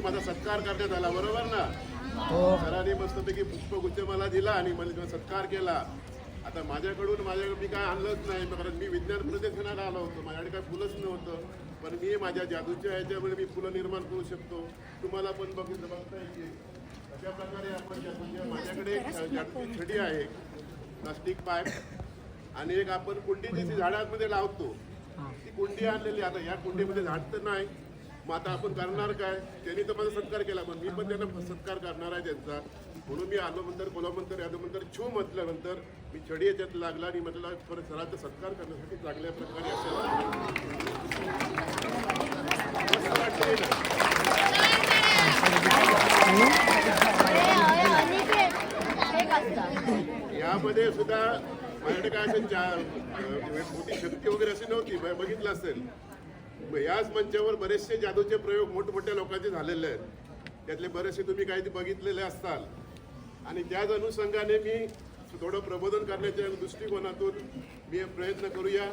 माझा सत्कार करण्यात आला बरोबर ना? हो. सरांनी मस्तपैकी पुष्पगुच्छ मला दिला आणि मला सत्कार केला. आता माझ्याकडून माझ्याकडे मी काय आणलंच नाही कारण मी विज्ञान प्रदर्शनाला आलो होतो. माझ्याकडे काय फुलंच नव्हतं. पण मी माझ्या जादूच्या ह्याच्यामुळे मी फुलं निर्माण करू शकतो. तुम्हाला पण बघितलं बघता येईल अशा प्रकारे आपण म्हणजे माझ्याकडे एक जादूची छडी आहे प्लास्टिक पाईप आणि एक आपण कुंडी जी झाडांमध्ये लावतो. ती कुंडी आणलेली आता या कुंडीमध्ये झाड तर नाही मग आता आपण करणार काय? त्यांनी तर माझा सत्कार केला पण मी पण त्यांना सत्कार करणार आहे त्यांचा. म्हणून मी आलो नंतर बोलावनंतर यादव नंतर छू म्हटल्यानंतर मी छडी याच्यात लागला आणि म्हटलं परत सरांचा सत्कार करण्यासाठी चांगल्या प्रकारे असेल यामध्ये सुद्धा माझ्याकडे काय असेल मोठी शक्ती वगैरे अशी नव्हती बघितलं असेल. याच मंचावर बरेचसे जादूचे प्रयोग मोठमोठ्या लोकांचे झालेले आहेत. त्यातले बरेचसे तुम्ही काही बघितलेले असताल. आणि त्याच अनुषंगाने मी थोडं प्रबोधन करण्याच्या दृष्टिकोनातून मी प्रयत्न करूया.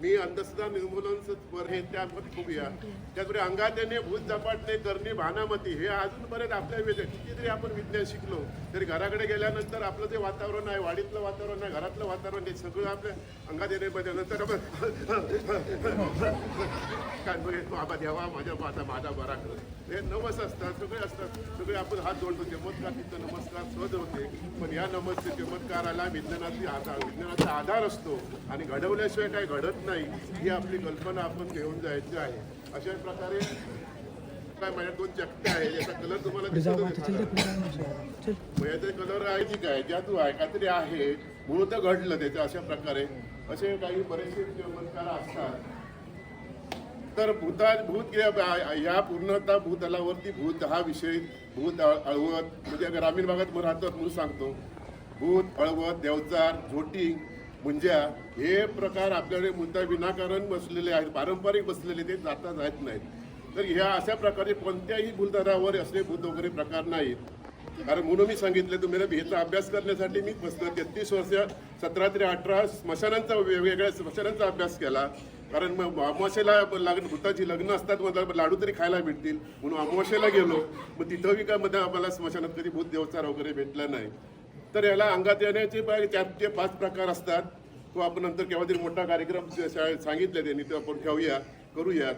मी अंधश्रद्धा निर्मूलन वर हे त्यामध्ये बघूया. त्याचबरोबर अंगात भूत झपाटणे करणे भानामती हे अजूनपर्यंत आपल्या वेळ कितीतरी आपण विज्ञान शिकलो. तरी घराकडे गेल्यानंतर आपलं जे वातावरण आहे वाडीतलं वातावरण आहे घरातलं वातावरण हे सगळं आपल्या अंगात येण्यामध्ये नंतर आपण काय बाबा देवा माझ्या माझा माझा बरा कर हे नवस असतात सगळे असतात. सगळे आपण हात जोडतो चमत्कार तिथं नमस्कार सहज होते. पण या नमस्ते चमत्काराला विज्ञानाची आधार विज्ञानाचा आधार असतो. आणि घडवल्याशिवाय काय घडत नाही. ही आपली कल्पना आपण घेऊन जायची आहे. अशा प्रकारे काय माझ्या दोन चकत्या आहे याचा कलर तुम्हाला याचे कलर आहे की काय? जादू आहे काहीतरी आहे. मूळ तर घडलं त्याचं अशा प्रकारे. असे काही बरेचसे चमत्कार असतात. तर भूता भूत या- पूर्णतः भूतलावरती भूत हा विषय भूत अळ- अळवत. म्हणजे ग्रामीण भागात मग राहतात म्हणून सांगतो. भूत अळवत देवचार झोटी मुंज्या हे प्रकार आपल्याकडे मुद्दा विनाकारण बसलेले आहेत पारंपरिक बसलेले ते जाता जात नाहीत. तर ह्या अशा प्रकारे कोणत्याही भूलदारावर असले भूत वगैरे प्रकार नाहीत. कारण म्हणून मी सांगितलं तुम्हाला ह्याचा अभ्यास करण्यासाठी मी बसलो तेहतीस वर्ष सतरा ते अठरा स्मशानांचा वेगवेगळ्या स्मशानांचा अभ्यास केला. कारण मग अमावस्येला लागण भूताची लग्न असतात मग लाडू तरी खायला भेटतील. म्हणून अमावस्येला गेलो. मग तिथं बी काय मध्ये आम्हाला स्मशानात कधी भूत देवचार वगैरे भेटला नाही. तर याला अंगात येण्याचे त्यात जे पाच प्रकार असतात. तो आपण नंतर केव्हा तरी मोठा कार्यक्रम सांगितले त्यांनी तो आपण ठेवूया करूयात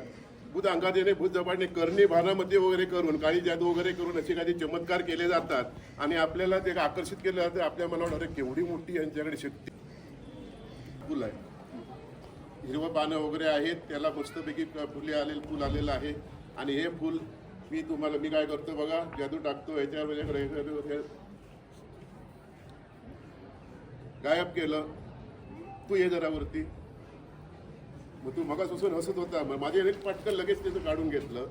बुध अंगात येणे भूत करणे भानामध्ये वगैरे करून काही जादू वगैरे करून असे काही चमत्कार केले जातात. आणि आपल्याला ते आकर्षित केलं जातं आपल्या मनावर अरे केवढी मोठी यांच्याकडे शक्ती. फुल आहे. हिरवं पानं वगैरे आहेत त्याला मस्तपैकी फुले आलेलं फुल आलेलं आहे. आणि हे फुल मी तुम्हाला मी काय करतो बघा जादू टाकतो याच्यावर ह्याच्यावर- हे- गायब केलं. तू ये जरा वरती मग तू मगा हसत होता. मग माझे एक पटकन लगेच त्याचं काढून घेतलं.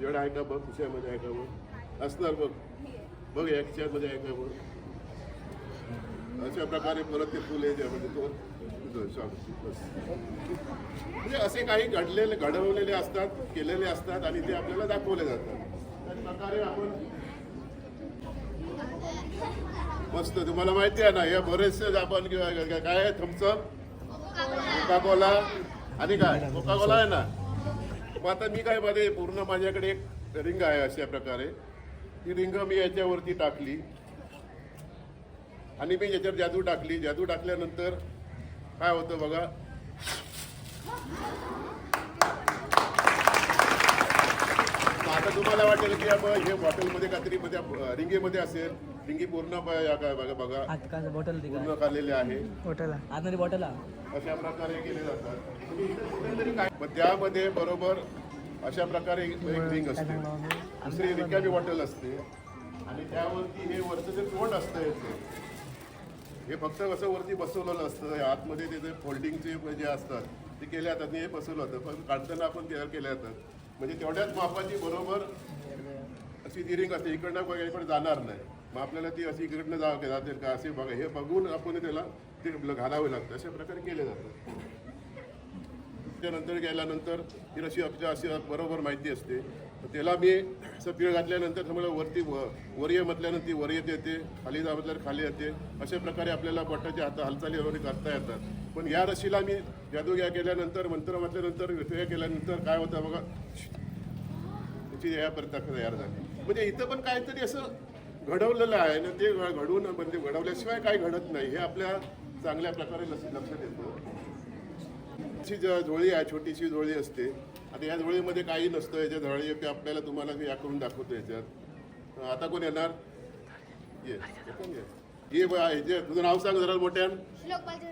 जेवढं आहे का बघ खुशामध्ये आहे का बघ? असणार बघ. बघ याच्यामध्ये आहे का बघ? अशा प्रकारे परत ते फुल आहे त्यामध्ये म्हणजे तो म्हणजे असे काही घडलेले घडवलेले असतात केलेले असतात आणि ते आपल्याला दाखवले जातात. त्या प्रकारे आपण मस्त तुम्हाला माहिती आहे ना या बरेचसे आपण किंवा काय आहे थम्सअप कोका कोला आणि काय? कोका कोला आहे ना? मग आता मी काय मध्ये पूर्ण माझ्याकडे एक रिंग आहे अशा प्रकारे. ती रिंग मी याच्यावरती टाकली. आणि मी याच्यावर जादू टाकली. जादू टाकल्यानंतर काय होतं बघा? आता तुम्हाला वाटेल की आपण हे बॉटलमध्ये काहीतरी मध्ये रिंगेमध्ये असेल. रिंगी पूर्ण या काय बघा बघा. बॉटल पूर्ण काढलेले आहे. बॉटल आतमध्ये बॉटल अशा प्रकारे केले जातात. कुठेतरी काय- मग त्यामध्ये बरोबर अशा प्रकारे एक एक रिंग असते. दुसरी रिकामी बॉटल असते. आणि त्यावरती हे वरचं जे तोंड असतं याचं हे फक्त कसं वरती बसवलेलं असतं. हे आतमध्ये त्याचे फोल्डिंगचे जे असतात ते केले जातात. आणि हे बसवलं होतं पण काढताना आपण तयार केले जातात. म्हणजे तेवढ्याच मापाची बरोबर अशी ती रिंग असते. इकडनं बघा इकडे जाणार नाही. मग आपल्याला ती अशी इकडनं जा जातील का? असे बघा हे बघून आपण त्याला ते घालावे लागतं. अशा प्रकारे केले जातं. त्यानंतर गेल्यानंतर ती अशी आपल्या अशी बरोबर माहिती असते. त्याला मी असं पिळ घातल्यानंतर मला वरती व वर्य म्हटल्यानंतर ती वर येते खाली जा म्हटल्यावर खाली येते. अशा प्रकारे आपल्याला बोटाच्या हात हालचाली वगैरे करता येतात. पण या रशीला मी जादू या केल्यानंतर मंत्र म्हटल्यानंतर काय होतं बघा? त्याची या तयार झाली. म्हणजे इथं पण काहीतरी असं घडवलेलं आहे ना ते घडवून म्हणजे घडवल्याशिवाय काही घडत नाही. हे आपल्या चांगल्या प्रकारे लक्ष लक्षात येतं ज- झोळी आहे छोटीशी झोळी असते. आता या झोळीमध्ये काही नसतं. याच्या झोळी ते आपल्याला तुम्हाला मी या करून दाखवतो याच्यात. आता कोण येणार? ये ये. ह्याचे तुझं नाव सांग जरा मोठ्यान.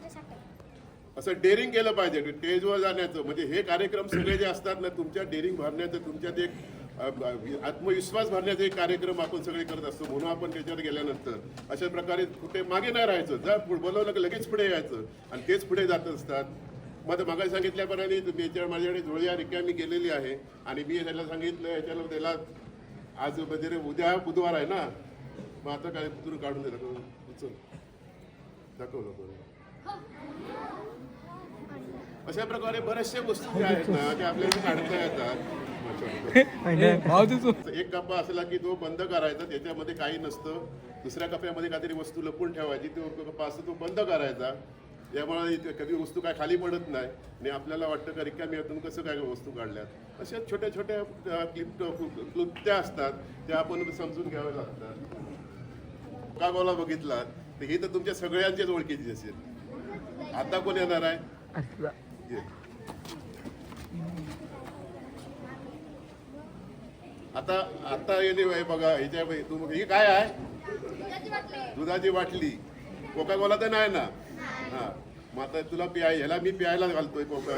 साखर असं डेअरिंग केलं पाहिजे स्टेजवर जाण्याचं. म्हणजे हे कार्यक्रम सगळे जे असतात ना तुमच्या डेअरिंग भरण्याचं तुमच्यात एक आत्मविश्वास भरण्याचे कार्यक्रम आपण सगळे करत असतो म्हणून आपण त्याच्यावर गेल्यानंतर अशा प्रकारे कुठे मागे नाही राहायचं. जा पुढे बोलवलं की लगेच पुढे यायचं आणि तेच पुढे जात असतात. मग मागे सांगितल्याप्रमाणे तुम्ही माझ्याकडे झोळ्या रिक्यामी गेलेली आहे आणि मी त्याला सांगितलं याच्याला त्याला आज म्हणजे उद्या बुधवार आहे ना. मग आता काय तुम्ही काढून दे दाखव उचल. दाखवलं अशा प्रकारे बऱ्याचशा वस्तू ज्या आहेत ना त्या आपल्याला काढता येतात. एक कप्पा असला की तो बंद करायचा त्याच्यामध्ये काही नसतं. दुसऱ्या कप्प्यामध्ये काहीतरी वस्तू लपून ठेवायची तो कप्पा असतो तो बंद करायचा. यामुळे इथे कधी वस्तू काय खाली पडत नाही. आणि आपल्याला वाटतं का रिकामी यातून कसं काय वस्तू काढल्यात? अशा छोट्या छोट्या क्लिप क्लुप्त्या असतात त्या आपण समजून घ्याव्या लागतात. का गोला बघितला तर ही तर तुमच्या सगळ्यांच्याच ओळखीची असेल. आता कोण येणार आहे. आता आता येणे बाई बघा ह्याच्या बाई, तू ही काय आहे? दुधाची बाटली. कोका कोला तर नाही ना? हा. मग आता तुला पियाय ह्याला मी प्यायला घालतोय कोका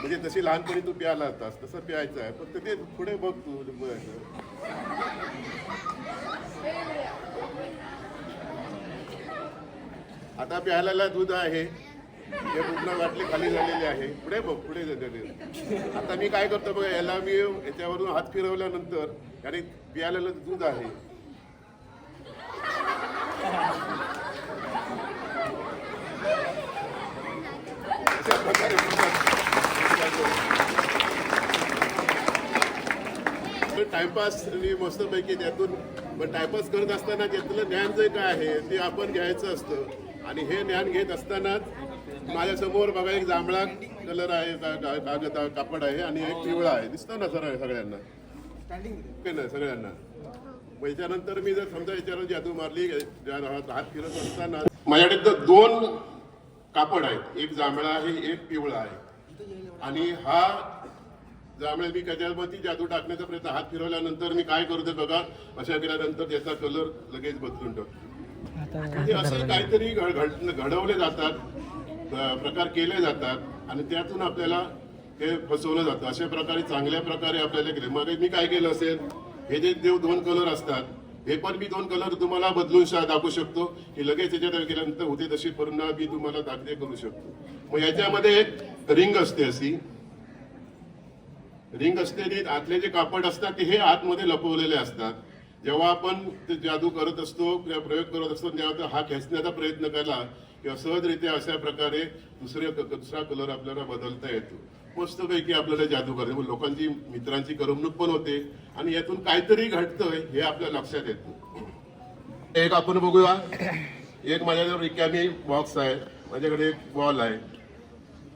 म्हणजे तशी लहानपणी तू प्यायला होतास तसं प्यायचं आहे. फक्त ते पुढे बघ तू बघ. आता प्यायला दूध आहे. हे पूर्ण बाटली खाली झालेली आहे. पुढे बघ पुढे झालेली आता मी काय करतो बघा याला मी याच्यावरून हात फिरवल्यानंतर आणि प्यायला दूध आहे. टाइमपास मी मस्तपैकी त्यातून पण टाइमपास करत असताना त्यातलं ज्ञान जे काय आहे ते आपण घ्यायचं असतं. आणि हे ज्ञान घेत असतानाच माझ्यासमोर बघा एक जांभळा कलर आहे कापड आहे आणि एक पिवळा आहे. दिसतो ना सर सगळ्यांना? ओके ना सगळ्यांना. त्याच्यानंतर मी जर समजा याच्यावर जादू मारली ज्या हात फिरत असताना माझ्याकडे तर दोन कापड आहेत. एक जांभळा आहे एक पिवळा आहे. आणि हा जांभळा मी कशावरती जादू टाकण्याचा प्रयत्न हात फिरवल्यानंतर मी काय करतो बघा अशा केल्यानंतर त्याचा कलर लगेच बदलून टाकतो. असे काहीतरी घड- घड- घडवले जातात प्रकार केले जातात आणि त्यातून आपल्याला हे फसवलं जातं. अशा प्रकारे चांगल्या प्रकारे आपल्याला केले. मग मी काय केलं असेल? हे जे देव दोन कलर असतात हे पण मी दोन कलर तुम्हाला बदलून दाखवू शकतो. की लगेच याच्यात केल्यानंतर होते तशी पूर्ण मी तुम्हाला दाखले करू शकतो. मग याच्यामध्ये एक रिंग असते अशी. रिंग असलेली आतले जे कापड असतात ते हे आतमध्ये लपवलेले असतात. जेव्हा आपण ते जादू करत असतो किंवा प्रयोग करत असतो तेव्हा हा खेचण्याचा प्रयत्न केला किंवा सहजरित्या अशा प्रकारे दुसरे दुसरा कलर आपल्याला बदलता येतो. मस्तपैकी आपल्याला जादू करते. मग लोकांची मित्रांची करमणूक पण होते. आणि यातून काहीतरी घडतंय हे आपल्या लक्षात येतं. एक आपण बघूया. एक माझ्याजवळ रिकामी बॉक्स आहे. माझ्याकडे एक बॉल आहे.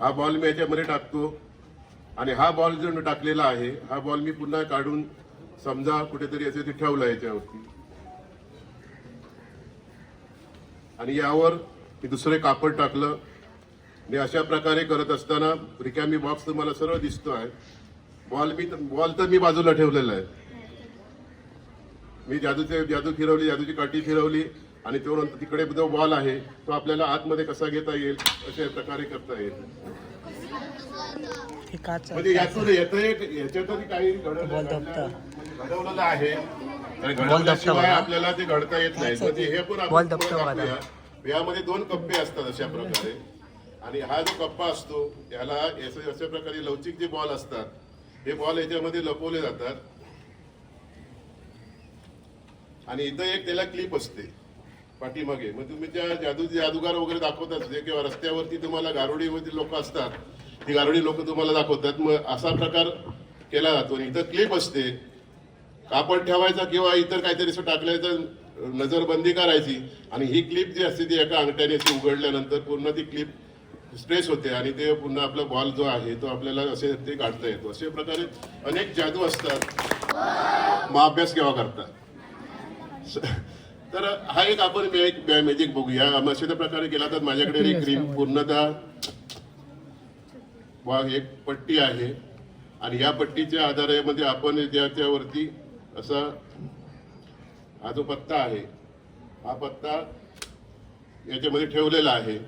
हा बॉल मी याच्यामध्ये टाकतो. आणि हा बॉल जो टाकलेला आहे हा बॉल मी पुन्हा काढून समजा कुठेतरी असे ते ठेवला याच्यावरती. आणि यावर मी दुसरे कापड टाकलं. आणि अशा प्रकारे करत असताना रिकामी बॉक्स तुम्हाला सरळ दिसतो आहे. बॉल मी बॉल तर मी बाजूला ठेवलेला आहे. मी जादूचे जादू फिरवली जादूची काठी फिरवली आणि तो नंतर तिकडे जो बॉल आहे तो आपल्याला आतमध्ये कसा घेता येईल अशा प्रकारे करता येईल. हे काच म्हणजे यातून येतं एक काही घडवलं बॉल दबता. म्हणजे घडवलेलं आहे. आणि घडवल्याशिवाय आपल्याला ते घडता येत नाही. म्हणजे हे पण आपण बॉल दबता पुढे बघा. दाखवूया. यामध्ये दोन कप्पे असतात अशा प्रकारे. आणि हा जो कप्पा असतो याला याचे अशा प्रकारे लवचिक जे बॉल असतात हे बॉल याच्यामध्ये लपवले जातात. आणि इथं एक त्याला क्लिप असते. पाठीमागे. मग तुम्ही त्या जादू जादूगार वगैरे दाखवतात जे किंवा रस्त्यावरती तुम्हाला गारुडीमधील लोक असतात. ती गारुडी लोक तुम्हाला दाखवतात. मग असा प्रकार केला जातो. आणि इथं क्लिप असते. कापड ठेवायचा किंवा इतर काहीतरी असं टाकल्याचं नजरबंदी करायची. आणि ही क्लिप जी असते ती एका अंगठ्याने अशी उघडल्यानंतर पूर्ण ती क्लिप स्ट्रेस होते. आणि ते पुन्हा आपला बॉल जो आहे तो आपल्याला असे ते काढता येतो. अशा प्रकारे अनेक जादू असतात. मग अभ्यास केव्हा करतात तर हा एक आपण मॅजिक बघूया. अशा प्रकारे केला तर माझ्याकडे एक क्रीम पूर्णतः वा एक पट्टी आहे. आणि या पट्टीच्या आधारामध्ये आपण त्याच्यावरती असा हा जो पत्ता आहे हा पत्ता याच्यामध्ये ठेवलेला आहे.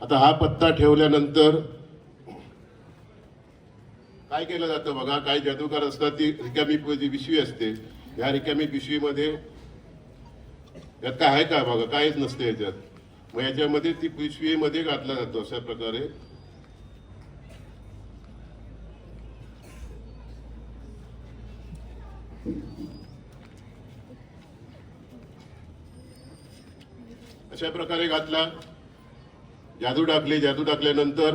आता हा पत्ता ठेवल्यानंतर काय केलं जातं बघा? काही जादूगार असतात ती रिकामी पिशवी असते. या रिकामी पिशवीमध्ये यात काय आहे का बघा काहीच नसते याच्यात. मग याच्यामध्ये ती पिशवीमध्ये घातला जातो अशा प्रकारे. अशा प्रकारे घातला. जादू टाकली जादू टाकल्यानंतर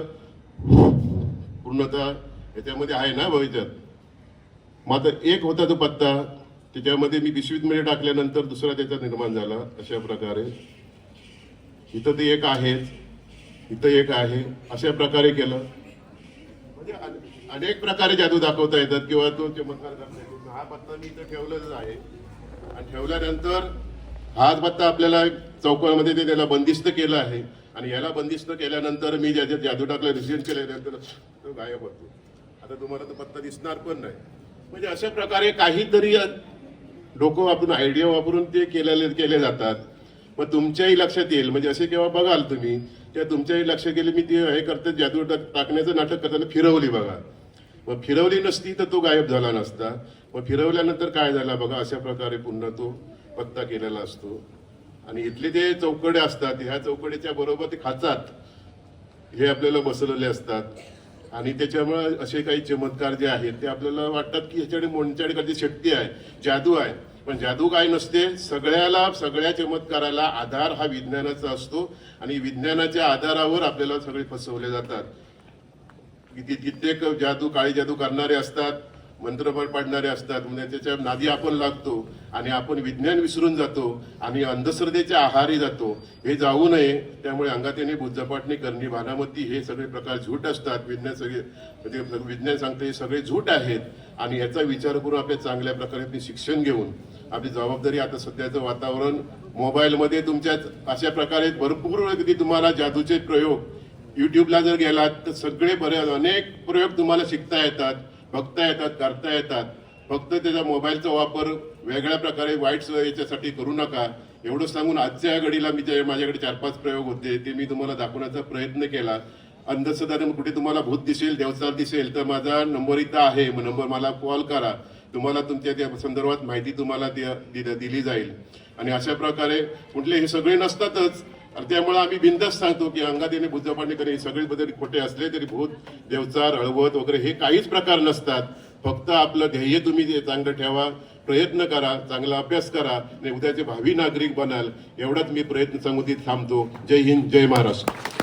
पूर्णतः याच्यामध्ये आहे ना भविष्यात. मग आता एक होता तो पत्ता. त्याच्यामध्ये मी पिशवीत मध्ये टाकल्यानंतर दुसरा त्याचा निर्माण झाला अशा प्रकारे. इथं ते एक आहेच इथं एक आहे अशा प्रकारे केलं. म्हणजे अने- अनेक प्रकारे जादू दाखवता येतात किंवा तो चमत्कार करता येतो. हा पत्ता मी इथं ठेवलेलाच आहे. आणि ठेवल्यानंतर हाच पत्ता आपल्याला चौकामध्ये ते त्याला बंदिस्त केलं आहे. आणि याला बंदिस्त केल्यानंतर मी ज्याच्यात जादू टाकलं रिसिजन केल्यानंतर तो गायब होतो. आता तुम्हाला तो पत्ता दिसणार पण नाही. म्हणजे अशा प्रकारे काहीतरी डोकं वापरून आयडिया वापरून ते केलेले केले जातात. मग तुमच्याही लक्षात येईल. म्हणजे असे केव्हा बघाल तुम्ही तेव्हा तुमच्याही लक्षात गेले मी ते हे करते जादू टाकण्याचं नाटक करताना फिरवली बघा. मग फिरवली नसती तर तो गायब झाला नसता. मग फिरवल्यानंतर काय झाला बघा अशा प्रकारे पुन्हा तो पत्ता केलेला असतो. आणि इथले जे चौकडे असतात ह्या चौकड्याच्या बरोबर ते खाचात हे आपल्याला बसवलेले असतात. आणि त्याच्यामुळे असे काही चमत्कार जे आहेत ते आपल्याला वाटतात की ह्याच्याकडे मोंच्याकडे शक्ती आहे जादू आहे. पण जादू काय नसते सगळ्याला सगळ्या चमत्काराला आधार हा विज्ञानाचा असतो आणि विज्ञानाच्या आधारावर आपल्याला सगळे फसवले जातात. किती कित्येक जादू काळी जादू करणारे असतात मंत्रपट पाडणारे असतात. म्हणजे त्याच्या नादी आपण लागतो आणि आपण विज्ञान विसरून जातो आणि अंधश्रद्धेच्या आहारी जातो. हे जाऊ नये. त्यामुळे अंगात येणे बुद्धपाटणी करणी भानामती हे सगळे प्रकार झूट असतात. विज्ञान सगळे म्हणजे विज्ञान सांगते हे सगळे झूट आहेत. आणि याचा विचार करून आपल्या चांगल्या प्रकारे शिक्षण घेऊन आपली जबाबदारी आता सध्याचं वातावरण मोबाईलमध्ये तुमच्या अशा प्रकारे भरपूर अगदी तुम्हाला जादूचे प्रयोग. युट्यूबला जर गेलात तर सगळे बरे अनेक प्रयोग तुम्हाला शिकता येतात. बघता येतात करता येतात फक्त त्याचा मोबाईलचा वापर वेगळ्या प्रकारे वाईट याच्यासाठी करू नका. एवढं सांगून आजच्या घडीला मी जे माझ्याकडे चार पाच प्रयोग होते ते मी तुम्हाला दाखवण्याचा प्रयत्न केला. अंधश्रद्धा कुठे तुम्हाला भूत दिसेल देवचार दिसेल तर माझा नंबर इथं आहे. मग नंबर मला कॉल करा. तुम्हाला तुमच्या त्या संदर्भात माहिती तुम्हाला दि- दिली जाईल. आणि अशा प्रकारे कुठले हे सगळे नसतातच आणि त्यामुळे आम्ही बिंदास सांगतो की अंगात येणे करणे हे सगळे बदल खोटे असले तरी भूत देवचार हळवत वगैरे हे काहीच प्रकार नसतात. फक्त आपलं ध्येय तुम्ही चांगलं ठेवा प्रयत्न करा चांगला अभ्यास करा आणि उद्याचे भावी नागरिक बनाल. एवढाच मी प्रयत्न सांगून थांबतो. जय हिंद जय महाराष्ट्र.